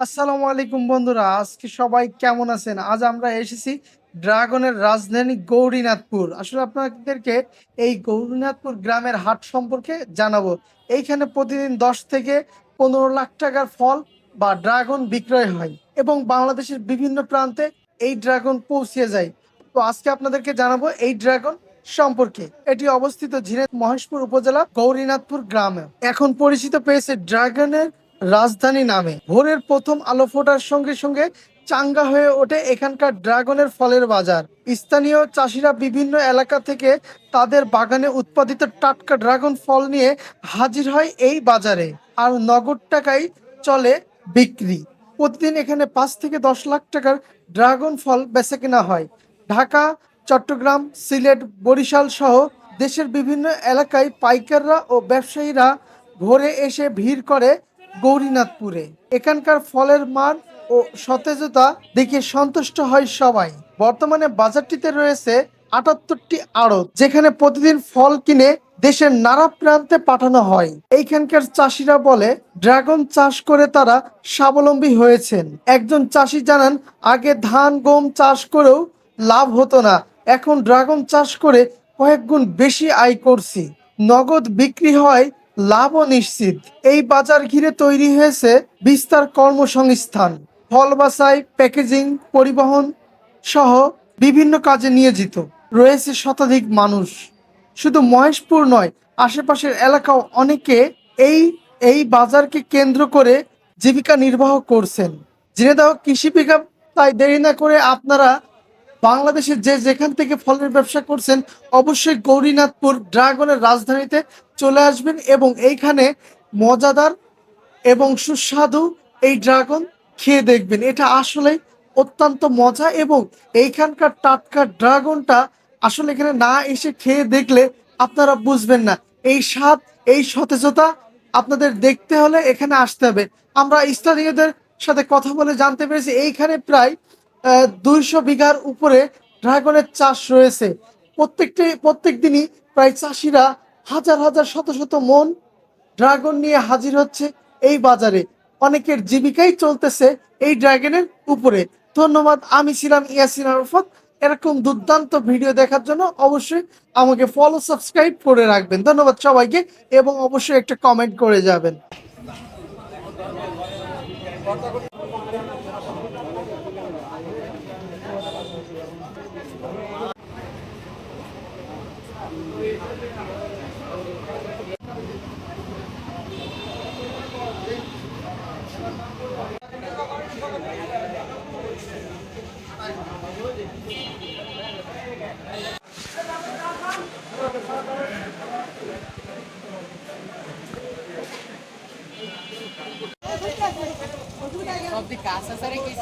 আসসালামু আলাইকুম বন্ধুরা, আজকে সবাই কেমন আছেন? আজ আমরা এসেছি ড্রাগনের রাজধানী গৌরীনাথপুর। আসলে আপনাদেরকে এই গৌরীনাথপুর গ্রামের হাট সম্পর্কে জানাব। এইখানে প্রতিদিন দশ থেকে পনেরো লাখ টাকার ফল বা ড্রাগন বিক্রয় হয় এবং বাংলাদেশের বিভিন্ন প্রান্তে এই ড্রাগন পৌঁছে যায়। তো আজকে আপনাদেরকে জানাব এই ড্রাগন সম্পর্কে। এটি অবস্থিত ঝিনাইদ মহেশপুর উপজেলা গৌরীনাথপুর গ্রামে। এখন পরিচিত পেয়েছে ড্রাগনের রাজধানী নামে। ভোরের প্রথম আলো ফোটার সঙ্গে সঙ্গে চাঙ্গা হয়ে ওঠে এখানকার ড্রাগনের ফলের বাজার। স্থানীয় চাষিরা বিভিন্ন এলাকা থেকে তাদের বাগানে উৎপাদিত টাটকা ড্রাগন ফল নিয়ে হাজির হয় এই বাজারে আর নগদ টাকায় চলে বিক্রি। প্রতিদিন এখানে পাঁচ থেকে দশ লাখ টাকার ড্রাগন ফল বেচে কেনা হয়। ঢাকা, চট্টগ্রাম, সিলেট, বরিশাল সহ দেশের বিভিন্ন এলাকায় পাইকাররা ও ব্যবসায়ীরা ভোরে এসে ভিড় করে গৌরীনাথপুরে। এখানকার ফলের মান ও সতেজতা দেখে সন্তুষ্ট হয় সবাই। বর্তমানে বাজারটিতে রয়েছে আটাত্তরটি আড়ত, যেখানে প্রতিদিন ফল কিনে দেশের নানা প্রান্তে পাঠানো হয়। এইখানকার চাষিরা বলে, ড্রাগন চাষ করে তারা স্বাবলম্বী হয়েছেন। একজন চাষি জানান, আগে ধান, গম চাষ করেও লাভ হতো না, এখন ড্রাগন চাষ করে কয়েক গুণ বেশি আয় করছি। নগদ বিক্রি হয় লাভও নিশ্চিত। এই বাজার ঘিরে তৈরি হয়েছে বিস্তার কর্মসংস্থান, ফল বাছাই, প্যাকেজিং, পরিবহন সহ বিভিন্ন কাজে নিয়োজিত। রয়েছে শতাধিক মানুষ। শুধু মহেশপুর নয়, আশেপাশের এলাকাও অনেকে এই এই বাজারকে কেন্দ্র করে জীবিকা নির্বাহ করছেন। ঝিনেদাহ কৃষি পিক তাই দেরি না করে আপনারা বাংলাদেশের যে যেখান থেকে ফলের ব্যবসা করছেন, অবশ্যই গৌরীনাথপুর ড্রাগনের রাজধানীতে চলে আসবেন এবং এইখানে মজাদার এবং সুস্বাদু এই ড্রাগন খেয়ে দেখবেন। এটা আসলে অত্যন্ত মজা এবং এইখানকার টাটকা ড্রাগনটা আসলে এখানে না এসে খেয়ে দেখলে আপনারা বুঝবেন না। এই স্বাদ, এই সতেজতা আপনাদের দেখতে হলে এখানে আসতে হবে। আমরা স্থানীয়দের সাথে কথা বলে জানতে পেরেছি, এইখানে প্রায় দুইশো বিঘার উপরে ড্রাগনের চাষ রয়েছে। প্রত্যেকটি, প্রত্যেক দিনই প্রায় চাষিরা হাজার হাজার, শত শত মন ড্রাগন নিয়ে হাজির হচ্ছে এই বাজারে। অনেকের জীবিকাই চলতেছে এই ড্রাগনের উপরে। ধন্যবাদ, আমি ছিলাম ইয়াসিন আরফত। এরকম দুর্দান্ত ভিডিও দেখার জন্য অবশ্যই আমাকে ফলো সাবস্ক্রাইব করে রাখবেন। ধন্যবাদ সবাইকে, এবং অবশ্যই একটা কমেন্ট করে যাবেন। Of the casa, será que esse